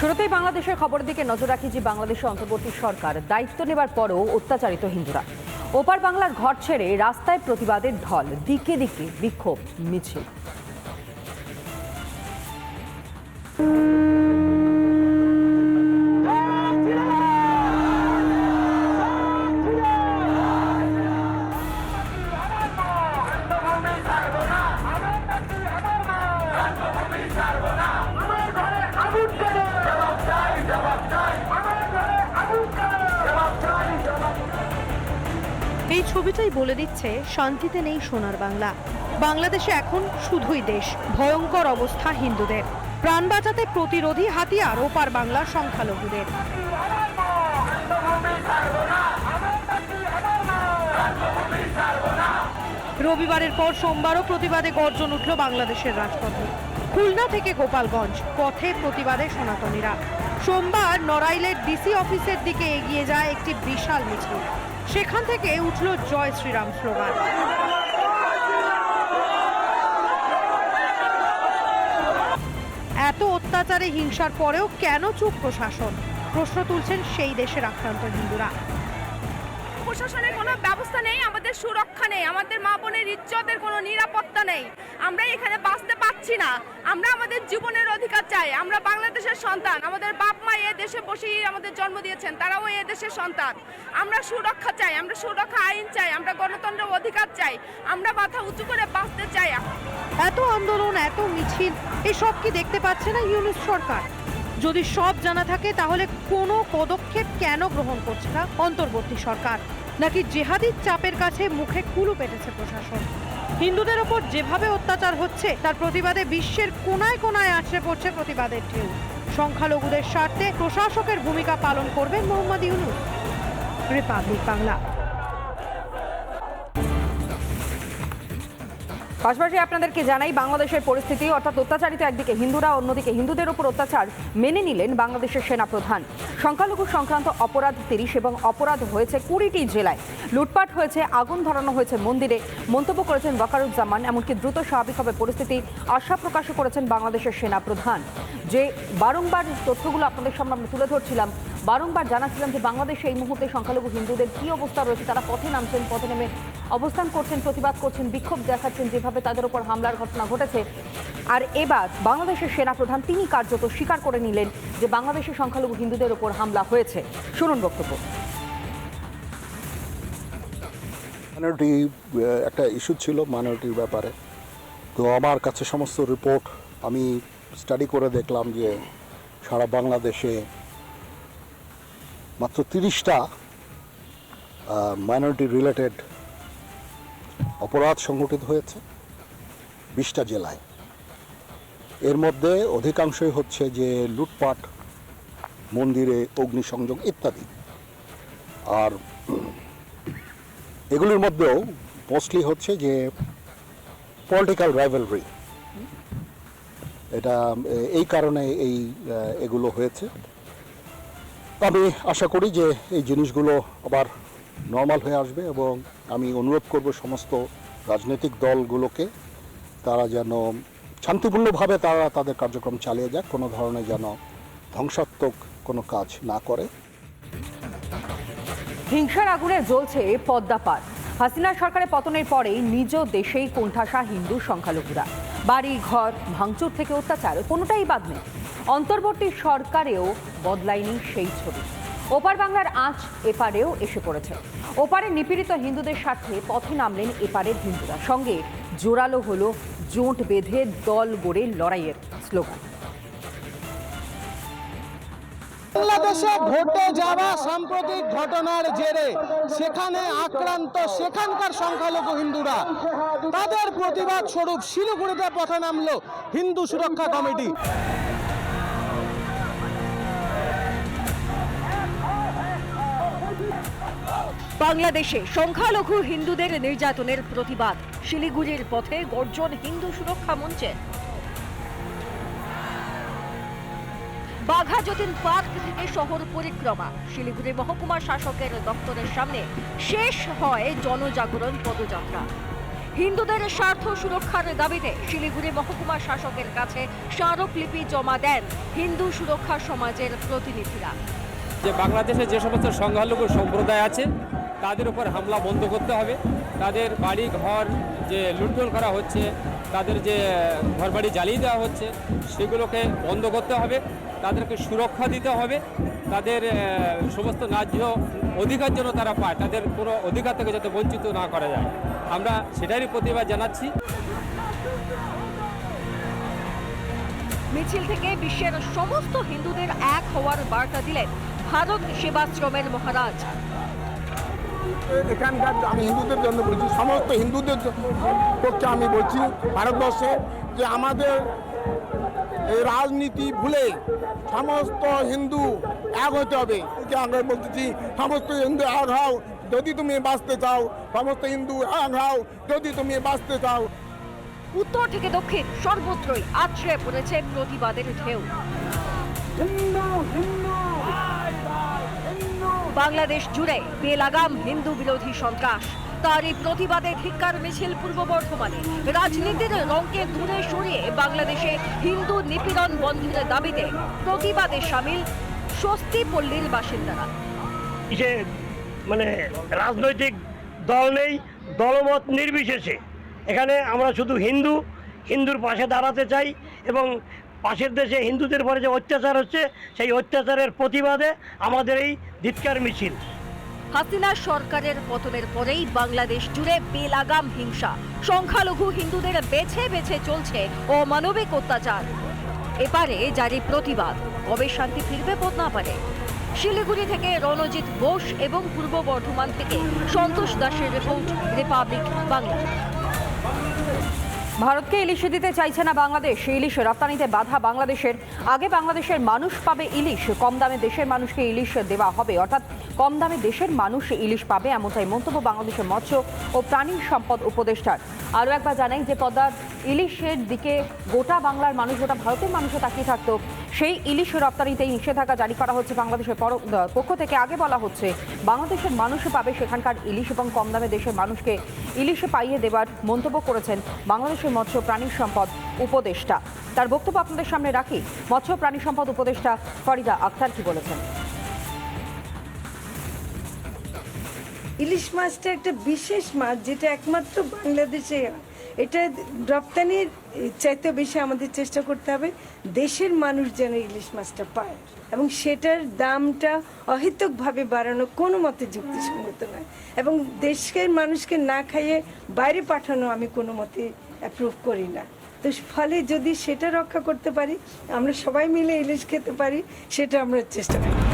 শুরুতেই বাংলাদেশের খবরের দিকে নজর রাখি যে বাংলাদেশের অন্তর্বর্তী সরকার দায়িত্ব নেবার পরও অত্যাচারিত হিন্দুরা। ওপার বাংলার ঘর ছেড়ে রাস্তায় প্রতিবাদের ঢল, দিকে দিকে বিক্ষোভ, মিছিল। এই ছবিটাই বলে দিচ্ছে, শান্তিতে নেই সোনার বাংলা। বাংলাদেশে এখন শুধুই দেশ, ভয়ঙ্কর অবস্থা হিন্দুদের। প্রাণ বাঁচাতে প্রতিরোধী হাতিয়ার, ওপার বাংলার সংখ্যালঘুদের। রবিবারের পর সোমবারও প্রতিবাদে গর্জন উঠল বাংলাদেশের রাজপথে। খুলনা থেকে গোপালগঞ্জ, পথে প্রতিবাদে সনাতনীরা। সোমবার নড়াইলের ডিসি অফিসের দিকে এগিয়ে যায় একটি বিশাল মিছিল। সেখান থেকে উঠল জয় শ্রীরাম স্লোগান। এত অত্যাচারে হিংসার পরেও কেন চুপ প্রশাসন? প্রশ্ন তুলছেন সেই দেশের আক্রান্ত হিন্দুরা। প্রশাসনের কোনো ব্যবস্থা নেই, আমাদের সুরক্ষা নেই, আমাদের মা বোনের ইজ্জতের কোনো নিরাপত্তা নেই। আমরা এখানে বাঁচতে পাচ্ছি না। আমরা আমাদের জীবনের অধিকার চাই। আমরা বাংলাদেশের সন্তান। আমাদের বাপ মা এ দেশে বসেই আমাদের জন্ম দিয়েছেন, তারাও এ দেশের সন্তান। আমরা সুরক্ষা চাই, আমরা সুরক্ষা আইন চাই, আমরা গণতন্ত্রের অধিকার চাই। আমরা মাথা উঁচু করে বাঁচতে চাই। এত আন্দোলন, এত মিছিল, এসব কি দেখতে পাচ্ছে না ইউনিট সরকার? যদি সব জানা থাকে, তাহলে কোনো পদক্ষেপ কেন গ্রহণ করছে না অন্তর্বর্তী সরকার? নাকি জেহাদির চাপের কাছে মুখে কুলু পেটেছে প্রশাসন? হিন্দুদের ওপর যেভাবে অত্যাচার হচ্ছে, তার প্রতিবাদে বিশ্বের কোনায় কোনায় আছড়ে পড়ছে প্রতিবাদের ঢেউ। সংখ্যালঘুদের স্বার্থে প্রশাসকের ভূমিকা পালন করবেন মোহাম্মদ ইউনুস। রিপাবলিক বাংলা। পাশাপাশি আপনাদেরকে জানাই, বাংলাদেশের পরিস্থিতি, অর্থাৎ অত্যাচারিত একদিকে হিন্দুরা, অন্যদিকে হিন্দুদের উপর অত্যাচার মেনে নিলেন বাংলাদেশের সেনাপ্রধান। সংখ্যালঘু সংক্রান্ত অপরাধ তিরিশ এবং অপরাধ হয়েছে কুড়িটি জেলায়। লুটপাট হয়েছে, আগুন ধরানো হয়েছে মন্দিরে। মন্তব্য করেছেন ওয়াকারুজ্জামান, এমনকি দ্রুত স্বাভাবিক হবে পরিস্থিতি আশা প্রকাশ করেছেন বাংলাদেশের সেনাপ্রধান। যে বারংবার তথ্যগুলো আপনাদের সামনে আমরা তুলে ধরছিলাম বারংবার জানাচ্ছিলাম যে বাংলাদেশে এই মুহূর্তে সংখ্যালঘু হিন্দুদের কী অবস্থা রয়েছে, তারা পথে নামছেন, পথে নেমে অবস্থান করছেন, প্রতিবাদ করছেন, বিক্ষোভ দেখাচ্ছেন, যেভাবে তাদের উপর হামলার ঘটনা ঘটেছে। আর এবার বাংলাদেশের সেনাপ্রধান, তিনি কার্যত স্বীকার করে নিলেন যে বাংলাদেশের সংখ্যালঘু হিন্দুদের উপর হামলা হয়েছে। শুনুন বক্তব্য। মাইনরিটি একটা ইস্যু ছিল মাইনরিটির ব্যাপারে। তো আমার কাছে সমস্ত রিপোর্ট আমি স্টাডি করে দেখলাম যে সারা বাংলাদেশে মাত্র তিরিশটা মাইনরিটি রিলেটেড অপরাধ সংঘটিত হয়েছে বিশটা জেলায়। এর মধ্যে অধিকাংশই হচ্ছে যে লুটপাট, মন্দিরে অগ্নিসংযোগ ইত্যাদি। আর এগুলির মধ্যেও মোস্টলি হচ্ছে যে পলিটিক্যাল রাইভেলরি এটা এই কারণে এই এগুলো হয়েছে। আমি আশা করি যে এই জিনিসগুলো আবার নর্মাল হয়ে আসবে এবং আমি অনুরোধ করব সমস্ত রাজনৈতিক দলগুলোকে তারা যেন শান্তিপূর্ণভাবে তারা তাদের কার্যক্রম চালিয়ে যাক, কোনো ধরনের যেন ধ্বংসাত্মক কোনো কাজ না করে। হিংসার আগুনে জ্বলছে পদ্মা পার হাসিনা সরকারের পতনের পরেই নিজ দেশেই কোণঠাসা হিন্দু সংখ্যালঘুরা। বাড়ি, ঘর, ভাঙচুর থেকে অত্যাচার, কোনোটাই বাদ নেই। অন্তর্বর্তী সরকারেও বদলায়নি সেই ছবি। ওপার বাংলার আঁচ এপারেও এসে পড়েছে। ওপারে নিপীড়িত হিন্দুদের স্বার্থে পথে নামলেন এপারের হিন্দুরা। সঙ্গে জোরালো হলো জোট বেঁধে দল গড়ে লড়াইয়ের স্লোগান। বাংলাদেশে ঘটে যাওয়া সাম্প্রতিক ঘটনার জেরে সেখানে আক্রান্ত সেখানকার সংখ্যালঘু হিন্দুরা। তাদের প্রতিবাদ স্বরূপ শিলিগুড়িতে পথে নামলো হিন্দু সুরক্ষা কমিটি। বাংলাদেশে সংখ্যালঘু হিন্দুদের নির্যাতনের প্রতিবাদ। শিলিগুড়ির পথে গর্জন হিন্দু সুরক্ষা মঞ্চে। বাঘা যতীন পার্ক থেকে শহর পরিক্রমা। শিলিগুড়ি মহকুমা শাসকের দপ্তরের সামনে শেষ হয় জনজাগরণ পদযাত্রা। হিন্দুদের স্বার্থ সুরক্ষার দাবিতে শিলিগুড়ি মহকুমা শাসকের কাছে স্মারকলিপি জমা দেন হিন্দু সুরক্ষা সমাজের প্রতিনিধিরা। যে বাংলাদেশে যে সমস্ত সংখ্যালঘু সম্প্রদায় আছে তাদের উপর হামলা বন্ধ করতে হবে। তাদের বাড়ি, ঘর যে লুণ্ঠন করা হচ্ছে, তাদের যে ঘর বাড়ি জ্বালিয়ে দেওয়া হচ্ছে, সেগুলোকে বন্ধ করতে হবে। তাদেরকে সুরক্ষা দিতে হবে। তাদের সমস্ত ন্যায্য অধিকার যেন তারা পায়, তাদের কোনো অধিকার থেকে যাতে বঞ্চিত না করা যায়। আমরা সেটারই প্রতিবাদ জানাচ্ছি। মিছিল থেকে বিশ্বের সমস্ত হিন্দুদের এক হওয়ার বার্তা দিলেন ভারত সেবাশ্রমের মহারাজ। এখানকার আমি হিন্দুদের জন্য বলছি সমস্ত হিন্দুদের পক্ষে আমি বলছি ভারতবর্ষে যে আমাদের এই রাজনীতি ভুলে সমস্ত হিন্দু এক হতে হবে। আমরা বলতেছি সমস্ত হিন্দু এক হও যদি তুমি বাঁচতে চাও সমস্ত হিন্দু এক হও যদি তুমি বাঁচতে চাও। উত্তর থেকে দক্ষিণ সর্বত্রই আছড়ে পড়েছে প্রতিবাদের ঢেউ। বাংলাদেশ জুড়ে বেলাগাম হিন্দু বিরোধী সন্ত্রাস। তারই প্রতিবাদে ধিক্কার মিছিল পূর্ব বর্ধমানে। রাজনীতির রঙকে দূরে সরিয়ে বাংলাদেশে হিন্দু নিপীড়ন বন্ধের দাবিতে প্রতিবাদে সামিল স্বস্তি পল্লীর বাসিন্দারা যে মানে রাজনৈতিক দল নেই, দলমত নির্বিশেষে। এখানে আমরা শুধু হিন্দু, হিন্দুর পাশে দাঁড়াতে চাই এবং পাশের দেশে হিন্দুদের পরে যে অত্যাচার হচ্ছে, সেই অত্যাচারের প্রতিবাদে আমাদের এই ধিৎকার মিছিল। হাসিনা সরকারের পতনের পরেই বাংলাদেশ জুড়ে বেলাগাম হিংসা। সংখ্যালঘু হিন্দুদের বেছে বেছে চলছে অমানবিক অত্যাচার। এপারে জারি প্রতিবাদ, কবে শান্তি ফিরবে বদনাপারে শিলিগুড়ি থেকে রণজিৎ বোস এবং পূর্ব বর্ধমান থেকে সন্তোষ দাসের রিপোর্ট, রিপাবলিক বাংলা। ভারতকে ইলিশে দিতে চাইছে না বাংলাদেশ। ইলিশ রপ্তানিতে বাধা বাংলাদেশের। আগে বাংলাদেশের মানুষ পাবে ইলিশ। কম দামে দেশের মানুষকে ইলিশ দেওয়া হবে। অর্থাৎ কম দামে দেশের মানুষ ইলিশ পাবে, এমনটাই মন্তব্য বাংলাদেশের মৎস্য ও প্রাণী সম্পদ উপদেষ্টার। আরও একবার জানাই যে পদ্মার ইলিশের দিকে গোটা বাংলার মানুষ, গোটা ভারতের মানুষও তাকিয়ে থাকতো। সেই ইলিশ রপ্তানিতেই নিষেধাজ্ঞা জারি করা হচ্ছে বাংলাদেশের পক্ষ থেকে। আগে বলা হচ্ছে, বাংলাদেশের মানুষও পাবে সেখানকার ইলিশ এবং কম দামে দেশের মানুষকে ইলিশে পাইয়ে দেওয়ার মন্তব্য করেছেন বাংলাদেশের মৎস্য প্রাণী সম্পদ উপদেষ্টা। তার বক্তব্য আপনাদের সামনে রাখি। মৎস্য প্রাণী সম্পদ উপদেষ্টা ফরিদা আক্তার কি বলেছেন? ইলিশ মাছটা একটা বিশেষ মাছ, যেটা একমাত্র বাংলাদেশে হয়। এটা রপ্তানির চাইতে বেশি আমাদের চেষ্টা করতে হবে, দেশের মানুষ যেন ইলিশ মাছটা পায়। এবং সেটার দামটা অহেতুকভাবে বাড়ানো কোনো মতে যুক্তিসঙ্গত নয়। এবং দেশের মানুষকে না খাইয়ে বাইরে পাঠানো আমি কোনো মতে অ্যাপ্রুভ করি না। তো ফলে যদি সেটা রক্ষা করতে পারি, আমরা সবাই মিলে ইলিশ খেতে পারি, সেটা আমরা চেষ্টা করি।